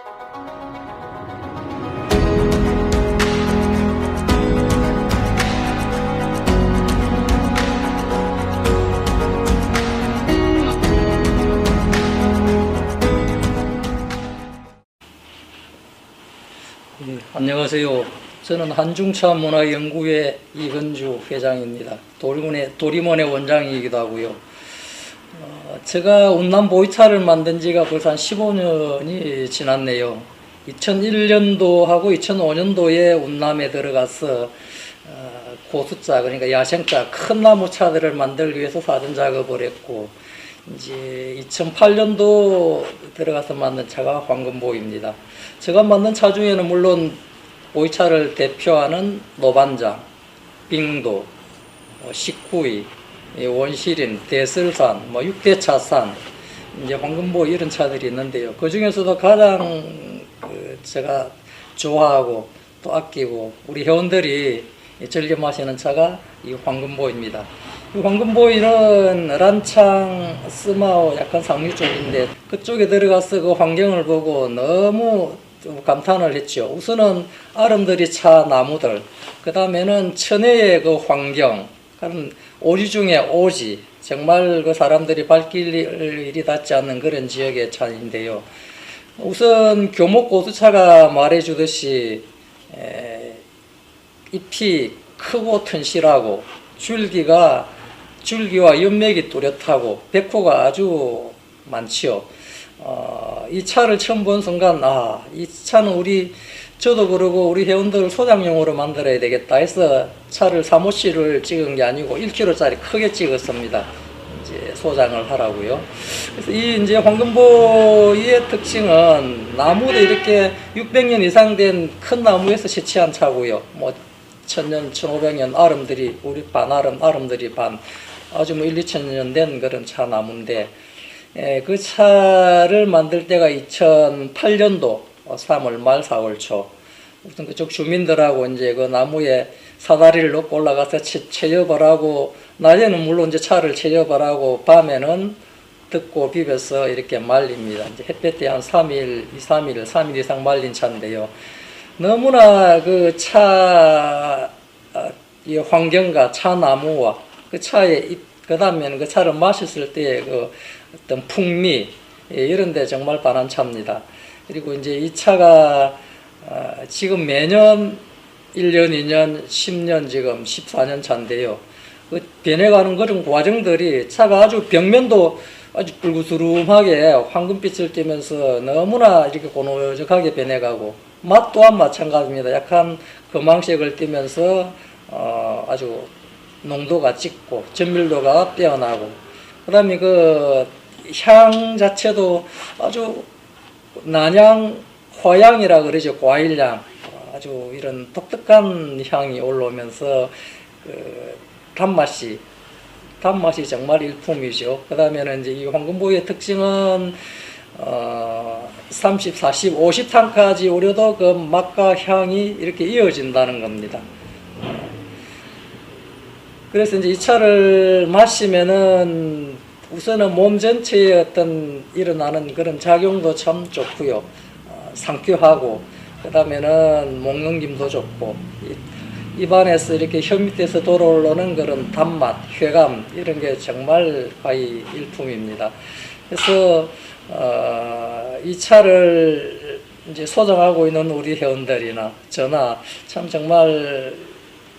예, 안녕하세요. 저는 한중차 문화연구회 이건주 회장입니다. 도리문의 도리문의 원장이기도 하고요. 어, 제가 운남 보이차를 만든 지가 벌써 한 15년이 지났네요. 2001년도하고 2005년도에 운남에 들어가서 어, 고수차 그러니까 야생차 큰 나무 차들을 만들기 위해서 사전 작업을 했고 이제 2008년도 들어가서 만든 차가 황금보입니다. 제가 만든 차 중에는 물론 보이차를 대표하는 노반장, 빙도, 뭐 식구이, 이 원시린, 대설산, 뭐 육대차산, 이제 황금보 이런 차들이 있는데요. 그 중에서도 가장 그 제가 좋아하고 또 아끼고 우리 회원들이 즐겨 마시는 차가 이 황금보입니다. 이 황금보이는 란창, 스마오 약간 상류 쪽인데 그쪽에 들어가서 그 환경을 보고 너무 좀 감탄을 했죠. 우선은 아름드리 차 나무들, 그 다음에는 천혜의 그 환경, 그런 오지 중에 오지, 정말 그 사람들이 발길 일이 닿지 않는 그런 지역의 차인데요. 우선 교목 고수차가 말해주듯이 에, 잎이 크고 튼실하고 줄기가 줄기와 연맥이 뚜렷하고 백호가 아주 많지요. 어, 이 차를 처음 본 순간 아, 이 차는 우리 저도 그러고 우리 회원들 소장용으로 만들어야 되겠다 해서 차를 사무실을 찍은 게 아니고 1kg짜리 크게 찍었습니다. 이제 소장을 하라고요. 그래서 이 이제 황금보의 특징은 나무도 이렇게 600년 이상 된 큰 나무에서 채취한 차고요. 뭐 천년, 천오백 년 아름들이 우리 반 아름, 아름들이 반 아주 뭐 1, 2천 년 된 그런 차 나무인데 예, 그 차를 만들 때가 2008년도 3월 말 4월 초 우선 그쪽 주민들하고 이제 그 나무에 사다리를 놓고 올라가서 채, 체업을 하고 낮에는 물론 이제 차를 체업을 하고 밤에는 듣고 비벼서 이렇게 말립니다. 이제 햇볕에 한 3일, 2, 3일, 3일 이상 말린 차인데요. 너무나 그 차, 아, 이 환경과 차 나무와 그 차의 그 다음에는 그 차를 마셨을 때의 그 어떤 풍미, 예, 이런 데 정말 반한 차입니다. 그리고 이제 이 차가 아, 지금 매년 1년, 2년, 10년 지금 14년 차인데요. 그 변해가는 그런 과정들이 차가 아주 벽면도 아주 붉으스름하게 황금빛을 띠면서 너무나 이렇게 고노적하게 변해가고 맛 또한 마찬가지입니다. 약간 금황색을 띠면서 어, 아주 농도가 짙고 전밀도가 빼어나고 그다음에 그 향 자체도 아주 난향 화향이라 그러죠 과일향 아주 이런 독특한 향이 올라오면서 그 단맛이 단맛이 정말 일품이죠. 그 다음에는 이제 이 황금보의 특징은 어 30, 40, 50탄까지 오려도 그 맛과 향이 이렇게 이어진다는 겁니다. 그래서 이제 이 차를 마시면은 우선은 몸 전체에 어떤 일어나는 그런 작용도 참 좋고요. 어, 상쾌하고 그다음에는 목 넘김도 좋고 이- 입안에서 이렇게 혀 밑에서 돌아오르는 그런 단맛, 쾌감 이런 게 정말 거의 일품입니다. 그래서 어, 이 차를 이제 소장하고 있는 우리 회원들이나 저나 참 정말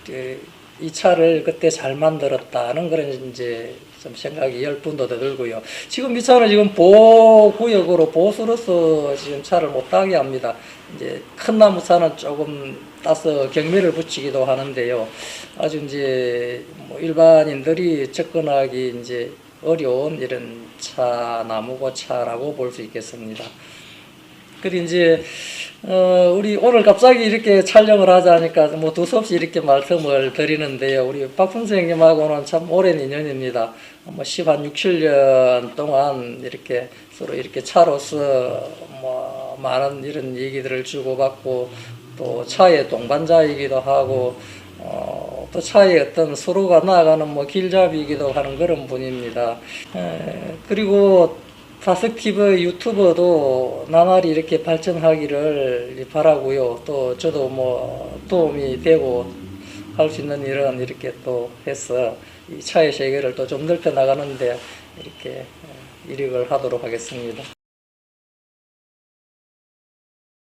그, 이 차를 그때 잘 만들었다는 그런 이제 좀 생각이 열 분도 더 들고요. 지금 이 차는 지금 보호구역으로 보수로서 지금 차를 못 타게 합니다. 이제 큰 나무 차는 조금 따서 경매를 붙이기도 하는데요. 아주 이제 뭐 일반인들이 접근하기 이제 어려운 이런 차 나무고 차라고 볼 수 있겠습니다. 그리고 이제 어 우리 오늘 갑자기 이렇게 촬영을 하자니까 뭐 두서없이 이렇게 말씀을 드리는데요. 우리 박 선생님하고는 참 오랜 인연입니다. 뭐 10, 한 6, 7년 동안 이렇게 서로 이렇게 차로서 뭐 많은 이런 얘기들을 주고받고 또 차의 동반자이기도 하고 어, 또 차의 어떤 서로가 나아가는 뭐 길잡이이기도 하는 그런 분입니다. 에, 그리고 파스티브 유튜버도 나날이 이렇게 발전하기를 바라고요. 또 저도 뭐 도움이 되고 할 수 있는 일은 이렇게 또 해서 이 차의 세계를 또 좀 넓혀 나가는데 이렇게 어, 이력을 하도록 하겠습니다.